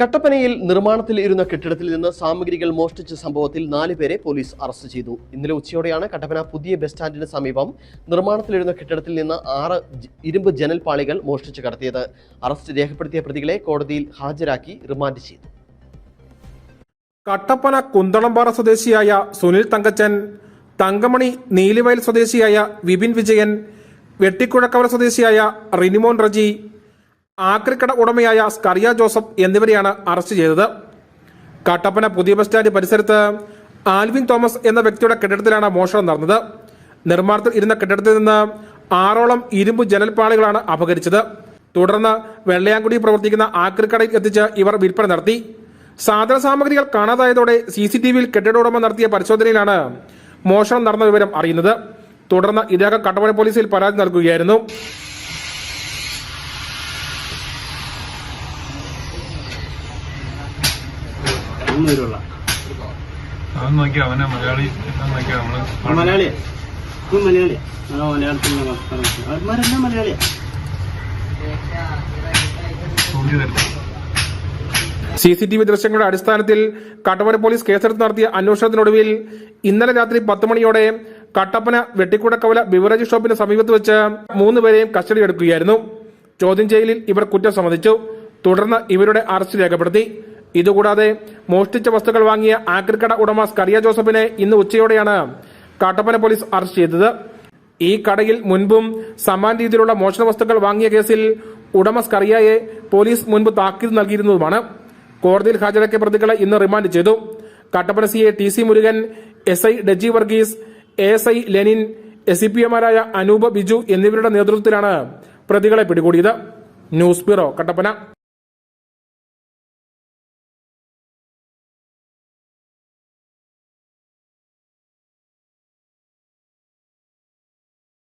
കട്ടപ്പനയിൽ നിർമ്മാണത്തിൽ ഇരുന്ന കെട്ടിടത്തിൽ നിന്ന് സാമഗ്രികൾ മോഷ്ടിച്ച സംഭവത്തിൽ നാല് പേരെ പോലീസ് അറസ്റ്റ് ചെയ്തു. ഇന്നലെ ഉച്ചയോടെയാണ് കട്ടപ്പന പുതിയ ബസ് സ്റ്റാൻഡിന് സമീപം നിർമ്മാണത്തിലിരുന്ന കെട്ടിടത്തിൽ നിന്ന് ആറ് ഇരുമ്പ് ജനൽപാളികൾ മോഷ്ടിച്ച് കടത്തിയത്. അറസ്റ്റ് രേഖപ്പെടുത്തിയ പ്രതികളെ കോടതിയിൽ ഹാജരാക്കി റിമാൻഡ് ചെയ്തു. കട്ടപ്പന കുന്തളംപാറ സ്വദേശിയായ സുനിൽ തങ്കച്ചൻ തങ്കമണി നീലിവയൽ സ്വദേശിയായ വിപിൻ വിജയൻ വെട്ടിക്കുഴക്കവല സ്വദേശിയായ റിനിമോൻ റജി ആക്രിക്കട ഉടമയായ സ്കറിയ ജോസഫ് എന്നിവരെയാണ് അറസ്റ്റ് ചെയ്തത്. കട്ടപ്പന പുതിയ ബസ് സ്റ്റാൻഡ് പരിസരത്ത് ആൽവിൻ തോമസ് എന്ന വ്യക്തിയുടെ കെട്ടിടത്തിലാണ് മോഷണം നടന്നത്. നിർമ്മാണത്തിൽ ഇരുന്ന കെട്ടിടത്തിൽ നിന്ന് ആറോളം ഇരുമ്പ് ജനൽപ്പാളികളാണ് അപഹരിച്ചത്. തുടർന്ന് വെള്ളയാങ്കുടി പ്രവർത്തിക്കുന്ന ആക്രിക്കടയിൽ എത്തിച്ച് ഇവർ വിൽപ്പന നടത്തി. സാധന സാമഗ്രികൾ കാണാതായതോടെ സി സി ടി വിയിൽ കെട്ടിട ഉടമ നടത്തിയ പരിശോധനയിലാണ് മോഷണം നടന്ന വിവരം അറിയുന്നത്. തുടർന്ന് ഇദ്ദേഹം കട്ടപ്പന പോലീസിൽ പരാതി നൽകുകയായിരുന്നു. ഒന്നൂരുള്ള അവൻ നോക്കി അവനെ മലയാളി നോക്കി നമ്മൾ മലയാളിയാ. മലയാളിയാ. മലയാളത്തിൽ അവന്മാരെല്ലാം മലയാളിയാ? സി സി ടി വി ദൃശ്യങ്ങളുടെ അടിസ്ഥാനത്തിൽ കട്ടപ്പന പോലീസ് കേസെടുത്ത് നടത്തിയ അന്വേഷണത്തിനൊടുവിൽ ഇന്നലെ രാത്രി പത്ത് മണിയോടെ കട്ടപ്പന വെട്ടിക്കുടക്കവല ബിവറേജ് ഷോപ്പിന് സമീപത്ത് വെച്ച് മൂന്നുപേരെയും കസ്റ്റഡിയെടുക്കുകയായിരുന്നു ചോദ്യം ചെയ്യലിൽ ഇവർ കുറ്റം സമ്മതിച്ചു. തുടർന്ന് ഇവരുടെ അറസ്റ്റ് രേഖപ്പെടുത്തി. ഇതുകൂടാതെ മോഷ്ടിച്ച വസ്തുക്കൾ വാങ്ങിയ ആക്രിക്കട ഉടമ സ്കറിയ ജോസഫിനെ ഇന്ന് ഉച്ചയോടെയാണ് കാട്ടപ്പന പോലീസ് അറസ്റ്റ് ചെയ്തത്. ഈ കടയിൽ മുൻപും സമാന രീതിയിലുള്ള മോഷണ വസ്തുക്കൾ വാങ്ങിയ കേസിൽ ഉടമ സ്കറിയയെ പോലീസ് മുൻപ് താക്കീത് നൽകിയിരുന്നതുമാണ്. കോടതിയിൽ ഹാജരാക്കിയ പ്രതികളെ ഇന്ന് റിമാൻഡ് ചെയ്തു. Kattappana C A T C Murugan S I ഡജി Varghese A S I Lenin S E P എമാരായ Anoop Biju എന്നിവരുടെ നേതൃത്വത്തിലാണ് പ്രതികളെ പിടികൂടിയത്. News bureau Kattappana.